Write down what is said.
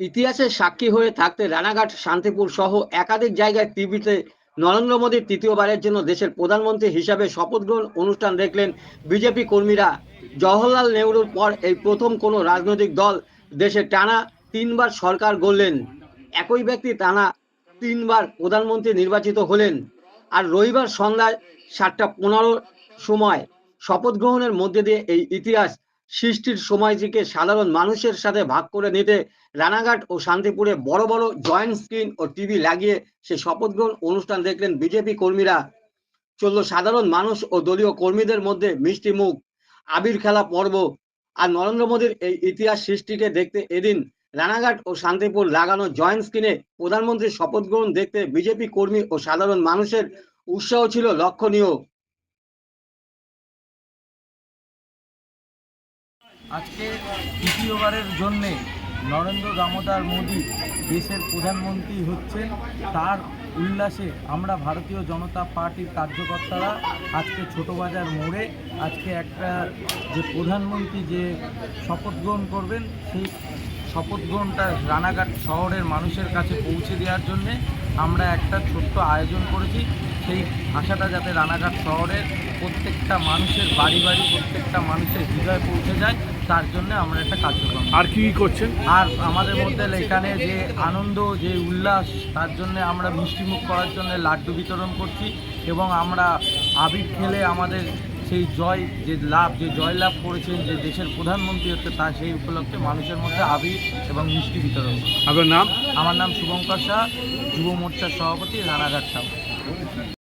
ইতিহাসের সাক্ষী হয়ে থাকতে রানাঘাট, শান্তিপুর সহ একাধিক জায়গায় টিভিতে নরেন্দ্র মোদীর তৃতীয়বারের জন্য দেশের প্রধানমন্ত্রী হিসাবে শপথ গ্রহণ অনুষ্ঠান দেখলেন বিজেপি কর্মীরা। জওহরলাল নেহরুর পর এই প্রথম কোনো রাজনৈতিক দল দেশে টানা তিনবার সরকার গড়লেন। একই ব্যক্তি টানা তিনবার প্রধানমন্ত্রী নির্বাচিত হলেন। আর রবিবার সন্ধ্যায় সাতটা পনেরো সময় শপথ গ্রহণের মধ্যে দিয়ে এই ইতিহাস সৃষ্টির সময়টিকে সাধারণ মানুষের সাথে ভাগ করে নিতে রানাঘাট ও শান্তিপুরে বড় বড় জয়েন্ট স্ক্রিন ও টিভি লাগিয়ে সে শপথ গ্রহণ অনুষ্ঠান দেখলেন বিজেপি কর্মীরা। চলল সাধারণ মানুষ ও দলীয় কর্মীদের মধ্যে মিষ্টি মুখ, আবির খেলা পর্ব আর নরেন্দ্র মোদীর এই ইতিহাস সৃষ্টিকে দেখতে এদিন রানাঘাট ও শান্তিপুর লাগানো জয়েন্ট স্ক্রিনে প্রধানমন্ত্রীর শপথ গ্রহণ দেখতে বিজেপি কর্মী ও সাধারণ মানুষের উৎসাহ ছিল লক্ষণীয়। আজকে দ্বিতীয়বারের জন্যে নরেন্দ্র দামোদর মোদী দেশের প্রধানমন্ত্রী হচ্ছেন। তার উল্লাসে আমরা ভারতীয় জনতা পার্টির কার্যকর্তারা আজকে ছোটবাজার মোড়ে আজকে একটা যে প্রধানমন্ত্রী যে শপথ গ্রহণ করবেন, সেই শপথ গ্রহণটা রানাঘাট শহরের মানুষের কাছে পৌঁছে দেওয়ার জন্যে আমরা একটা ছোট্ট আয়োজন করেছি। সেই ভাষাটা যাতে রানাঘাট শহরের প্রত্যেকটা মানুষের বাড়ি বাড়ি প্রত্যেকটা মানুষের হৃদয়ে পৌঁছে যায় তার জন্য আমরা একটা কার্যক্রম আর কি করছেন? আর আমাদের মধ্যে এখানে যে আনন্দ যে উল্লাস তার জন্য আমরা মিষ্টিমুখ করার জন্য লাড্ডু বিতরণ করছি এবং আমরা আবির খেলে আমাদের সেই জয় যে লাভ যে জয় লাভ করেছেন যে দেশের প্রধানমন্ত্রী হচ্ছে তা সেই উপলক্ষে মানুষের মধ্যে আবির এবং মিষ্টি বিতরণ। আপনার নাম? আমার নাম শুভঙ্কর শাহ যুব মোর্চার সভাপতি রানাঘাট